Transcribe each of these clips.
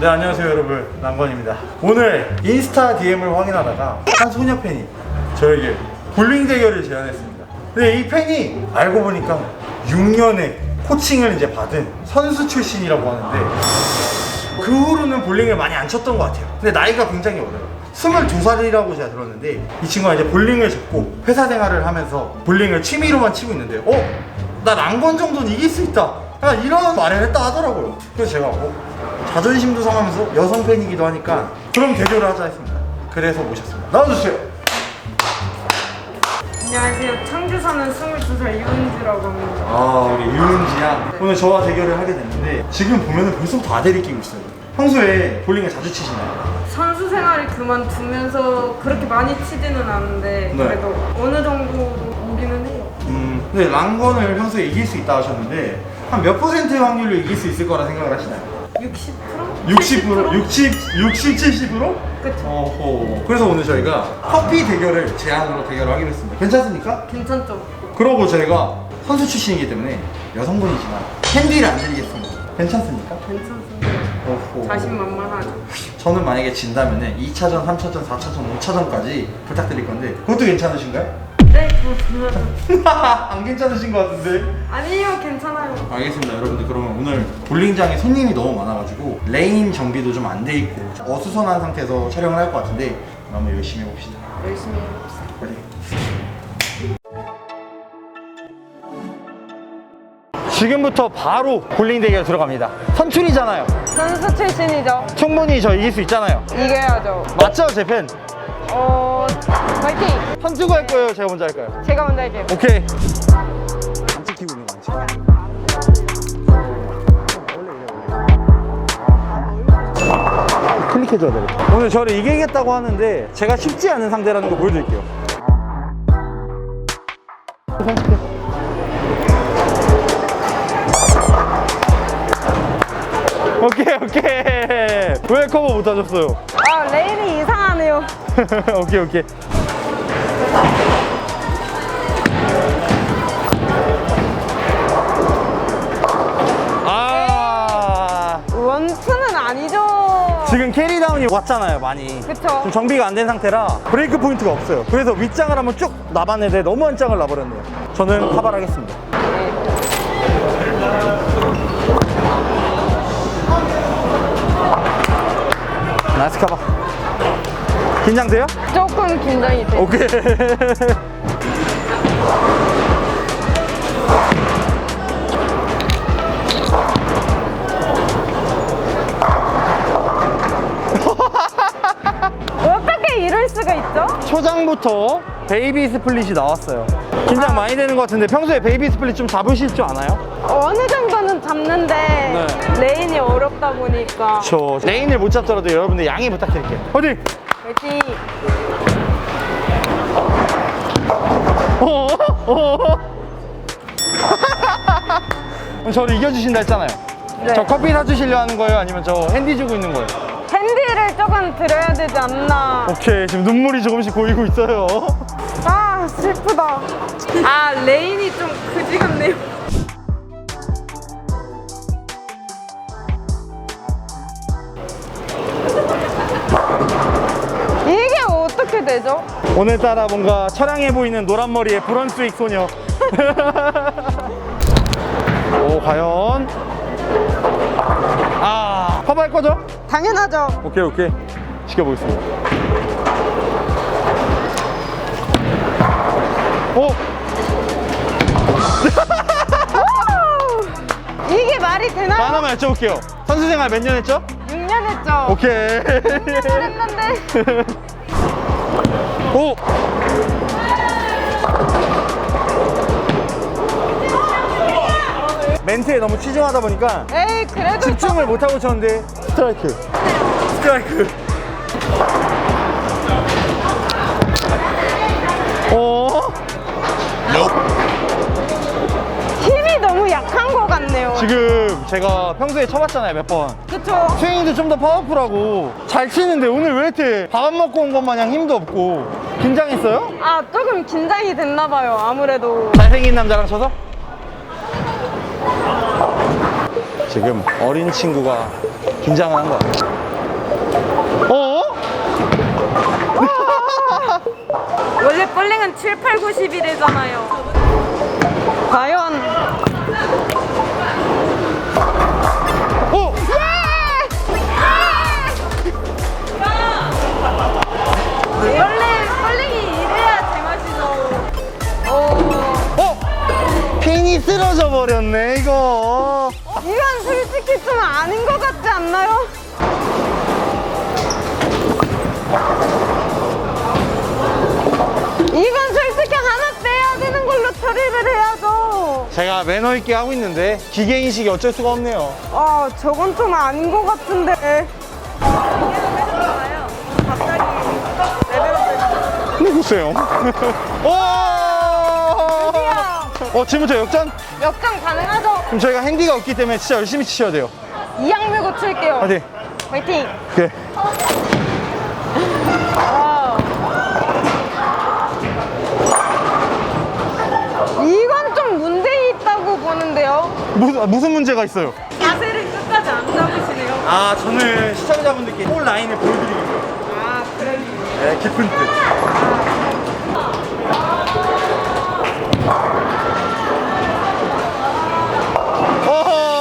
네 안녕하세요 여러분. 남건입니다. 오늘 인스타 DM을 확인하다가 한 소녀 팬이 저에게 볼링 대결을 제안했습니다. 근데 이 팬이 알고 보니까 6년의 코칭을 이제 받은 선수 출신이라고 하는데 그 후로는 볼링을 많이 안 쳤던 것 같아요. 근데 나이가 굉장히 어려요 22살이라고 제가 들었는데 이 친구가 이제 볼링을 접고 회사 생활을 하면서 볼링을 취미로만 치고 있는데 어? 나 랑건 정도는 이길 수 있다 약간 이런 말을 했다 하더라고요 그래서 제가 어? 자존심도 상하면서 여성 팬이기도 하니까 그럼 대결을 하자 했습니다 그래서 모셨습니다 나와주세요 안녕하세요. 창주 사는 22살 이은지라고 합니다. 아 우리 유은지 양 오늘 저와 대결을 하게 됐는데 지금 보면은 벌써부터 아델이 끼고 있어요 평소에 볼링을 자주 치시나요? 선수 생활을 그만두면서 그렇게 많이 치지는 않는데 네. 그래도 어느 정도 오기는 해요. 음, 근데 랑건을 평소에 이길 수 있다 하셨는데 한 몇 퍼센트의 확률로 이길 수 있을 거라 생각을 하시나요? 60%? 60%? 60, 60, 70%? 그쵸. 어허. 그래서 오늘 저희가 커피 대결을 제안으로 대결을 하기로 했습니다. 괜찮습니까? 괜찮죠? 그러고 저희가 선수 출신이기 때문에 여성분이지만 캔디를 안 드리겠습니다. 괜찮습니까? 괜찮습 어허. 자신만만하죠. 저는 만약에 진다면은 2차전, 3차전, 4차전, 5차전까지 부탁드릴 건데 그것도 괜찮으신가요? 네, 그렇습니다. 안 괜찮으신 것 같은데? 아니요, 괜찮아요. 알겠습니다 여러분들 그러면 오늘 볼링장에 손님이 너무 많아가지고 레인 정비도 좀 안 돼 있고 어수선한 상태에서 촬영을 할 것 같은데 한번 열심히 해봅시다 열심히 해봅시다. 빨리 지금부터 바로 볼링 대결 들어갑니다 선출이잖아요 선수 출신이죠. 충분히 저 이길 수 있잖아요 이겨야죠. 맞죠 제 팬? 어, 파이팅! 선수가 할 거예요 제가 먼저 할까요? 제가 먼저 할게요. 오케이 안 찍히고 있는 거안 찍히고 클릭해줘야 되겠다 오늘 저를 이기겠다고 하는데 제가 쉽지 않은 상대라는 거 보여드릴게요 오케이 오케이 왜 커버 못 하셨어요? 아, 레인이 이상하네요. 오케이 오케이 아 원투는 아니죠. 지금 캐리다운이 왔잖아요 많이 그쵸. 지금 정비가 안 된 상태라 브레이크 포인트가 없어요 그래서 윗장을 한번 쭉 놔봤는데 너무 한 장을 놔버렸네요 저는 카바하겠습니다 나이스 카바 긴장돼요? 조금 긴장이 돼. 오케이 어떻게 이럴 수가 있죠? 초장부터 베이비 스플릿이 나왔어요 긴장 많이 되는 것 같은데 평소에 베이비 스플릿 좀 잡으실 줄 아나요? 어느 정도는 잡는데 네. 레인이 어렵다 보니까 저 레인을 못 잡더라도 여러분들 양해 부탁드릴게요 어디? 화이팅! 어? 어? 저를 이겨주신다 했잖아요 네. 저 커피 사주시려 하는 거예요? 아니면 저 핸디 주고 있는 거예요? 핸디를 조금 드려야 되지 않나 오케이 지금 눈물이 조금씩 고이고 있어요 아 슬프다 아 레인이 좀 그지 같네요 어떻게 되죠? 오늘따라 뭔가 처량해 보이는 노란 머리의 브런스윅 소녀. 오, 과연. 아, 커버할 거죠? 당연하죠 오케이, 오케이. 지켜보겠습니다. 오! 이게 말이 저 되나요? 하나만 여쭤볼게요. 선수 생활 몇 년 했죠? 6년 했죠 오케이. 했는데 오! 멘트에 너무 치중하다 보니까 에이 그래도 집중을 못하고 쳤는데 스트라이크 스트라이크 어? 같네요 지금 제가 평소에 쳐봤잖아요, 몇 번. 그쵸? 스윙도 좀 더 파워풀하고 잘 치는데 오늘 왜 이렇게 밥 먹고 온 것 마냥 힘도 없고 긴장했어요? 아 조금 긴장이 됐나봐요 아무래도 잘생긴 남자랑 쳐서? 지금 어린 친구가 긴장을 한 거야. 어? 원래 볼링은 7, 8, 90이래잖아요 과연 어? 원래 볼링이 이래야 제맛이죠 어, 어? 핀이 쓰러져 버렸네 이거. 이건 솔직히 좀 아닌 것 같지 않나요? 이건 솔직히 하나 빼야 되는 걸로 처리를 해야죠. 제가 매너 있게 하고 있는데 기계 인식이 어쩔 수가 없네요. 아, 저건 좀 아닌 것 같은데. 누구세요? 오! 어 지금부터 역전? 역전 가능하죠? 그럼 저희가 핸디가 없기 때문에 진짜 열심히 치셔야 돼요. 이양 밀고 칠게요. 화이팅! 오케이. 와우. 이건 좀 문제 있다고 보는데요. 무슨 무슨 문제가 있어요? 자세를 끝까지 안 잡으시네요. 아 저는 시청자분들께 볼 라인을 보여드리겠습니다. 아, 그래. 네, 깊은 뜻.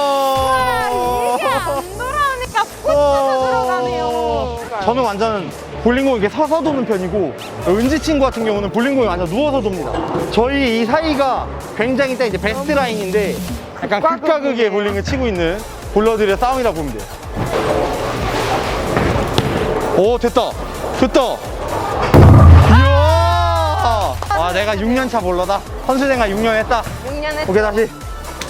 어허. 이게 안 돌아오니까 푹 어. 들어가네요. 저는 완전 볼링공 이렇게 서서 도는 편이고 은지 친구 같은 경우는 볼링공이 완전 누워서 돕니다. 저희 이 사이가 굉장히 딱 이제 베스트 라인인데 약간 극과 극이네. 볼링을 치고 있는 볼러들의 싸움이라 보면 돼요. 오 됐다 됐다 이야 아 내가 6년 차 볼러다 선수 생활 6년 했다 6년 했 오케이 다시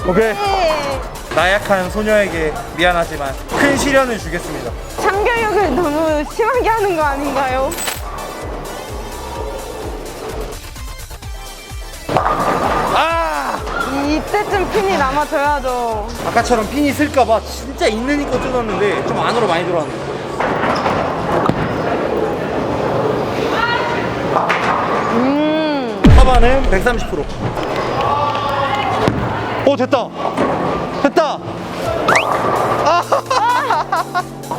오케이 네. 나약한 소녀에게 미안하지만 큰 시련을 주겠습니다 참교육을 너무 심하게 하는 거 아닌가요? 이때쯤 핀이 남아줘야죠. 아까처럼 핀이 쓸까봐 진짜 있는 힘껏 뜯었는데 좀 안으로 많이 들어왔네 음. 커버는 130%. 오 됐다. 됐다. 아!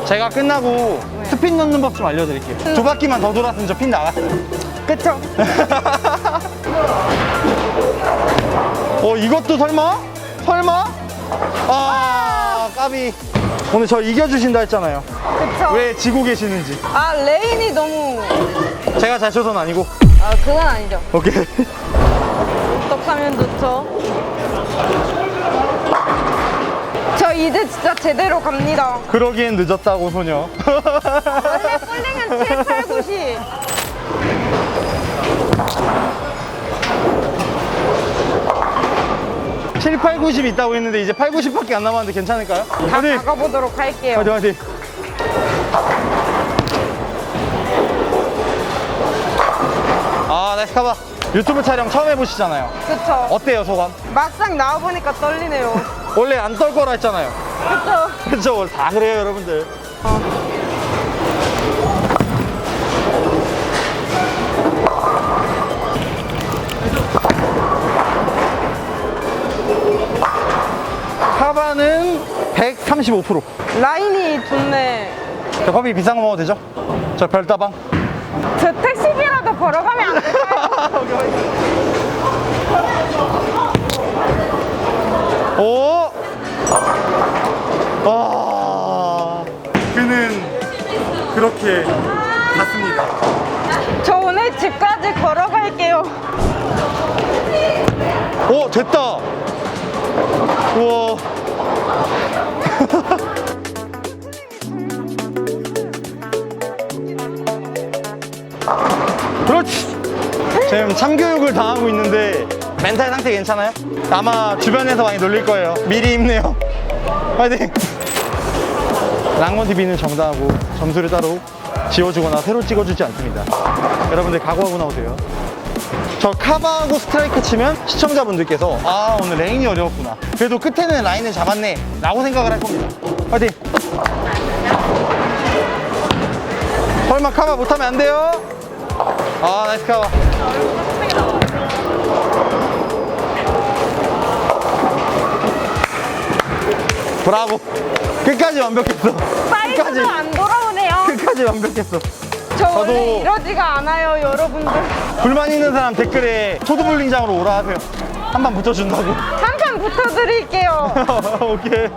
제가 끝나고 스핀 넣는 법 좀 알려드릴게요. 두 바퀴만 더 돌았으면 저 핀 나갔어요. 그쵸? 어 이것도 설마? 설마? 아, 아 까비 오늘 저 이겨주신다 했잖아요 그쵸. 왜 지고 계시는지 아, 레인이 너무. 제가 잘 쳐서는 아니고 아, 그건 아니죠. 오케이 어떡하면 좋죠? 저 이제 진짜 제대로 갑니다. 그러기엔 늦었다고 소녀 원래 볼링은 7, 8, 9시. 8, 90 있다고 했는데 이제 8, 90밖에 안 남았는데 괜찮을까요? 다 화이팅! 나가보도록 할게요. 화이팅 화이팅! 아 나이스 카바 유튜브 촬영 처음 해보시잖아요 그쵸. 어때요 소감? 막상 나와보니까 떨리네요. 원래 안 떨 거라 했잖아요 그쵸. 그쵸 원래 다 그래요 여러분들 어. 135% 라인이 좋네. 저 커피 비싼 거 먹어도 되죠? 저 별다방 저 택시비라도 걸어가면 안 될까요? 오! 아, 그는 그렇게 갔습니다. 저 오늘 집까지 걸어갈게요. 오, 됐다! 우와. 그렇지! 지금 참교육을 당하고 있는데 멘탈 상태 괜찮아요? 아마 주변에서 많이 놀릴 거예요. 미리 힘내요. 화이팅! 랑몬TV는 정당하고 점수를 따로 지워주거나 새로 찍어주지 않습니다. 여러분들 각오하고 나오세요. 저 카바하고 스트라이크 치면 시청자분들께서 아 오늘 레인이 어려웠구나 그래도 끝에는 라인을 잡았네 라고 생각을 할 겁니다 화이팅 설마 카바 못하면 안 돼요 아 나이스 카바. 브라보. 끝까지 완벽했어. 끝까지. 사이즈도 안 돌아오네요. 끝까지 완벽했어. 저 저도- 원래 이러지가 않아요, 여러분들. 불만 있는 사람 댓글에 소드볼링장으로 오라 하세요. 한 번 붙여준다고. 한판 붙어드릴게요. 오케이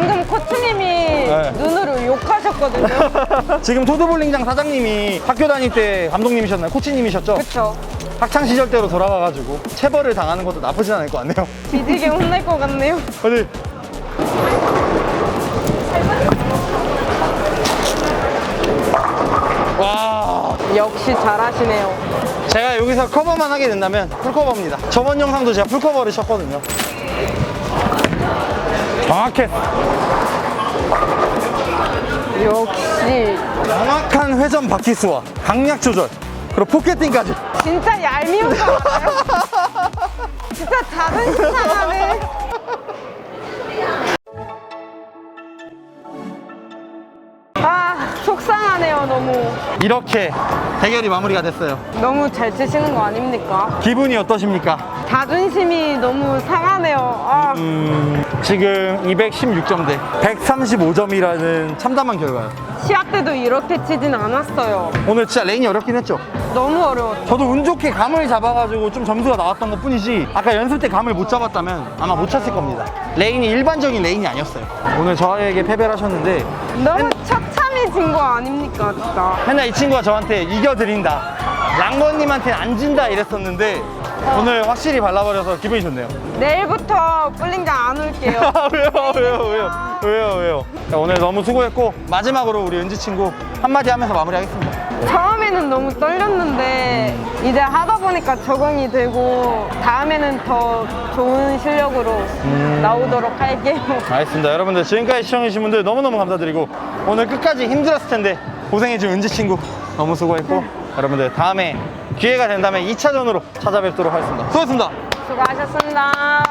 방금 코치님이 네. 눈으로 욕하셨거든요. 지금 토드볼링장 사장님이 학교 다닐 때 감독님이셨나요? 코치님이셨죠? 그쵸. 학창 시절 때로 돌아가가지고 체벌을 당하는 것도 나쁘진 않을 것 같네요. 뒤지게 혼날 것 같네요. 어디? 와, 역시 잘하시네요. 제가 여기서 커버만 하게 된다면 풀커버입니다. 저번 영상도 제가 풀커버를 쳤거든요. 정확해. 역시. 정확한 회전 바퀴 수와 강약 조절, 그리고 포켓팅까지. 진짜 얄미운 거 같아요. 진짜 작은 시상하네. 아, 속상하네요, 너무. 이렇게 대결이 마무리가 됐어요. 너무 잘 치시는 거 아닙니까? 기분이 어떠십니까? 자존심이 너무 상하네요. 아, 음, 지금 216점대 135점이라는 참담한 결과요. 시합 때도 이렇게 치진 않았어요. 오늘 진짜 레인이 어렵긴 했죠. 너무 어려웠죠. 저도 운 좋게 감을 잡아가지고 좀 점수가 나왔던 것 뿐이지 아까 연습 때 감을 못 잡았다면 아마 못 쳤을 겁니다. 레인이 일반적인 레인이 아니었어요. 오늘 저에게 패배를 하셨는데 너무 처참히 진 거 아닙니까, 진짜. 맨날 이 친구가 저한테 이겨드린다. 랑건님한테 안 진다 이랬었는데 오늘 확실히 발라버려서 기분이 좋네요. 내일부터 뿔링장 안 올게요. 왜요, 왜요, 왜요, 왜요, 왜요. 자, 오늘 너무 수고했고 마지막으로 우리 은지 친구 한마디 하면서 마무리하겠습니다. 처음에는 너무 떨렸는데 이제 하다 보니까 적응이 되고 다음에는 더 좋은 실력으로 나오도록 할게요. 알겠습니다. 여러분들 지금까지 시청해주신 분들 너무너무 감사드리고 오늘 끝까지 힘들었을 텐데 고생해준 은지 친구 너무 수고했고 여러분들 다음에 기회가 된다면 2차전으로 찾아뵙도록 하겠습니다. 수고했습니다. 수고하셨습니다.